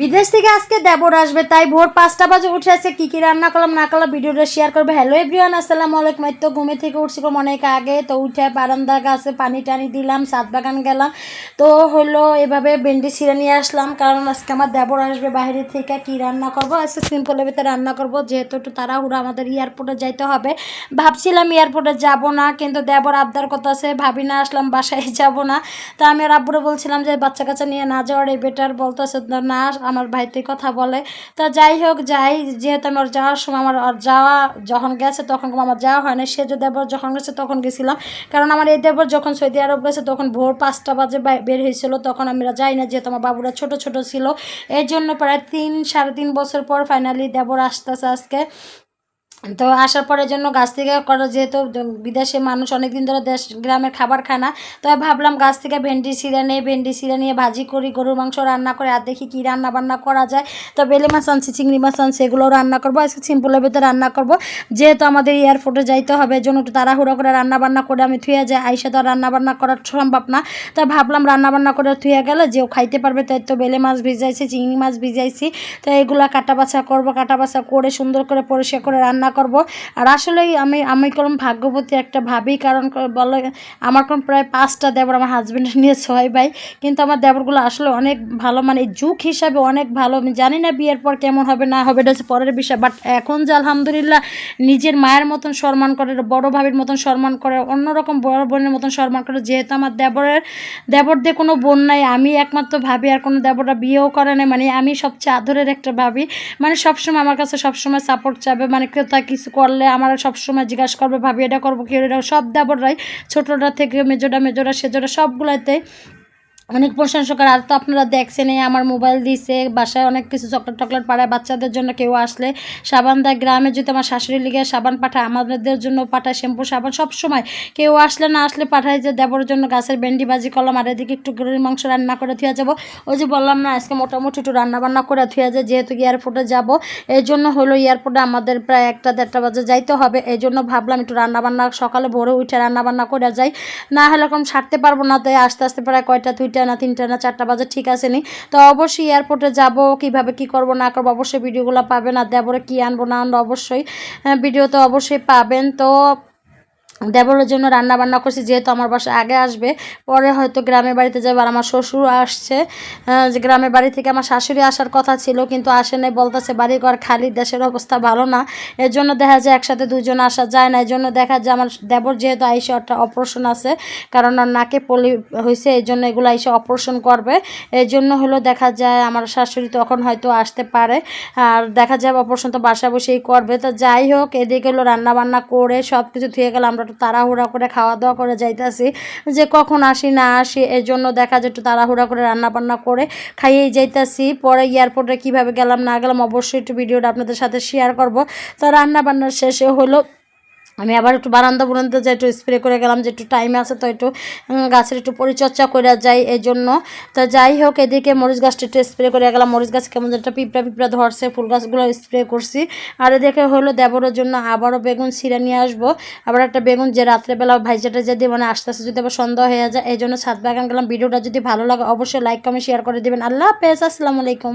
বিদেশ থেকে আজকে দেবর আসবে, তাই ভোর পাঁচটা বাজে উঠে আছে কী কী রান্না করলাম, না করলাম, ভিডিওটা শেয়ার করবে। হ্যালো এভরিওয়ান আসসালামু আলাইকুম। তো ঘুমে থেকে উঠছিলাম অনেক আগে, তো উঠে বারান্দা গাছে পানি টানি দিলাম, সাত বাগান গেলাম। তো হলো এভাবে ভেন্ডি ছিঁড়ে নিয়ে আসলাম, কারণ আজকে আমার দেবর আসবে বাইরে থেকে কী রান্না করব। আজকে সিম্পলের ভিতরে রান্না করব, যেহেতু একটু তাড়াহুড়ো, আমাদের এয়ারপোর্টে যাইতে হবে। ভাবছিলাম এয়ারপোর্টে যাব না, কিন্তু দেবর আবদার কথা আছে, ভাবি না আসলাম, বাসায় যাব না। তা আমি আর আব্বুরে বলছিলাম যে বাচ্চা কাচ্চা নিয়ে না যাওয়ার, এই বেটার বলতেছে, না আমার ভাইতে কথা বলে। তা যাই হোক, যাই, যেহেতু আমার যাওয়ার সময় আমার আর যাওয়া যখন গেছে তখন আমার যাওয়া হয় না সে যে দেবর যখন গেছে তখন গেছিলাম। কারণ আমার এই দেবর যখন সৌদি আরব গেছে তখন ভোর পাঁচটা বাজে বের হয়েছিল। তখন আমরা যাই না, যেহেতু আমার বাবুরা ছোট ছোট ছিল। এই জন্য প্রায় তিন, সাড়ে তিন বছর পর ফাইনালি দেবর আসতেছে আজকে। তো আসার পরের জন্য গাছ থেকে করা যেহেতু বিদেশে মানুষ অনেক দিন ধরে দেশ গ্রামের খাবার খায় না, তো ভাবলাম গাছ থেকে ভেন্ডি সিরা নিয়ে, ভেন্ডি সিরা নিয়ে ভাজি করি, গরুর মাংস রান্না করে, আর দেখি কী রান্না বান্না করা যায়। তো বেলে মাছ আনছি, চিংড়ি মাছ আনছি এগুলো রান্না করব, আজকে সিম্পলের ভিতরে রান্না করব। যেহেতু আমাদের এয়ারপোর্টে যাইতে হবে জন্য একটু তাড়াহুড়ো করে রান্না বান্না করে আমি থুয়ে যাই আইসা তো রান্না বান্না করা সম্ভব না। তো ভাবলাম রান্না বান্না করে থুয়ে গেলে যেও খাইতে পারবে, তাই তো বেলে মাছ ভিজাইছি, চিংড়ি মাছ ভিজাইছি। তো এগুলো কাটা বাছা করব, কাটা বাছা করে সুন্দর করে পরিষ্কার করে রান্না করব। আর আসলেই আমি আমি করলাম ভাগ্যবতী একটা ভাবি, কারণ বলে আমার কোন প্রায় পাঁচটা দেবর আমার হাজব্যান্ডের নিয়ে ছয় ভাই। কিন্তু আমার দেবরগুলো আসলে অনেক ভালো মানে যুগ হিসাবে অনেক ভালো। আমি জানি না বিয়ের পর কেমন হবে, না হবে, এটা পরের বিষয়। বাট এখন যে আলহামদুলিল্লাহ নিজের মায়ের মতন সম্মান করে, বড় ভাবির মতন সম্মান করে, অন্যরকম বড় বোনের মতন সম্মান করে, যেহেতু আমার দেবরের, দেবরদের কোনো বোন নাই, আমি একমাত্র ভাবি, আর কোনো দেবররা বিয়েও করে না মানে আমি সবচেয়ে আদরের একটা ভাবি। মানে সবসময় আমার কাছে সবসময় সাপোর্ট চাবে মানে কেউ কিছু করলে আমার সবসময় জিজ্ঞাসা করবে, ভাবি, এটা করব কি? এটা সব দেবররাই ছোটোটা থেকে মেজোটা মেজোটা সেজোরা সবগুলোতে অনেক প্রশংসা করে আর তো আপনারা দেখছেন এই আমার মোবাইল দিছে, বাসায় অনেক কিছু চকলেট টকলেট পাঠায় বাচ্চাদের জন্য কেউ আসলে সাবান দেয়, গ্রামে যদি আমার শাশুড়ি লিগে সাবান পাঠায়, আমাদের জন্য পাঠায় শ্যাম্পু, সাবান, সব সময় কেউ আসলে না আসলে পাঠায় যে দেবর জন্য গাছের ভেন্ডি ভাজি কলম আর এদিকে একটু গরুর মাংস রান্না করে থুয়া যাব। ওই যে বললাম না, আজকে মোটামুটি একটু রান্না বান্না করে থুয়া যায় যেহেতু এয়ারপোর্টে যাব, এই জন্য হলো এয়ারপোর্টে আমাদের প্রায় একটা দেড়টা বাজে যাইতে হবে, এই জন্য ভাবলাম একটু রান্না বান্না সকালে ভোরে উঠে রান্না বান্না করে যাই, না হলে এরকম ছাড়তে পারব না, তাই আস্তে আস্তে প্রায় কয়টা, দুইটা না তিনটা না চারটা বাজে ঠিক আছে নি? তো অবশ্যই এয়ারপোর্টে যাব, কীভাবে কি করব, না করব, অবশ্যই ভিডিওগুলো পাবেন। আর দেবরে কি আনব, না আনব, অবশ্যই ভিডিও তো অবশ্যই পাবেন। তো দেবরের জন্য রান্না বান্না করছি, যেহেতু আমার বাসা আগে আসবে। পরে হয়তো গ্রামের বাড়িতে যাবে আর আমার শ্বশুর আসছে। যে গ্রামের বাড়ি থেকে আমার শাশুড়ি আসার কথা ছিল, কিন্তু আসে নাই, বলতেছে বাড়ি ঘর খালি, দেশের অবস্থা ভালো না। এর জন্য দেখা যায় একসাথে দুজন আসা যায় না এই জন্য দেখা যায় আমার দেবর যেহেতু আইসে একটা অপারেশন আছে, কারণ নাকে পলি হয়েছে এই জন্য এগুলো আইসে অপারেশন করবে। এই জন্য হলো দেখা যায় আমার শাশুড়ি তখন হয়তো আসতে পারে, আর দেখা যায় অপারেশন তো বাসা বসেই করবে। তো যাই হোক, এদিকে হলো রান্না বান্না করে সব কিছু ধুয়ে গেলে, আমরা একটু তাড়াহুড়া করে খাওয়া দাওয়া করে যাইতেছি। যে কখন আসি, না আসি এর জন্য দেখা যায় একটু তাড়াহুড়া করে রান্নাবান্না করে খাইয়েই যাইতাছি। পরে এয়ারপোর্টে কীভাবে গেলাম, না গেলাম, অবশ্যই একটু ভিডিওটা আপনাদের সাথে শেয়ার করব। তো রান্না বান্নার শেষে হলো আমি আবার একটু বারান্দা বুরান্দা যাই একটু স্প্রে করে গেলাম, যে একটু টাইম আছে তো একটু গাছের একটু পরিচর্যা করে যাই এই জন্য তো যাই হোক, এদিকে মরিচ গাছটা একটু স্প্রে করে গেলাম। মরিচ গাছ কেমন একটা পিঁপড়া পিঁপড়া ধরছে, ফুল গাছগুলো স্প্রে করছি। আর এদিকে হলো দেবরের জন্য আবারও বেগুন ছিঁড়ে নিয়ে আসব। আবার একটা বেগুন যে রাত্রেবেলা ভাইজাটা যদি মানে আস্তে আস্তে যদি আবার সন্দেহ হয়ে যায় এই জন্য ছাদ বাগান গেলাম। ভিডিওটা যদি ভালো লাগে, অবশ্যই লাইক কমেন্ট শেয়ার করে দেবেন। আল্লাহ হাফেজ, আসসালামু আলাইকুম।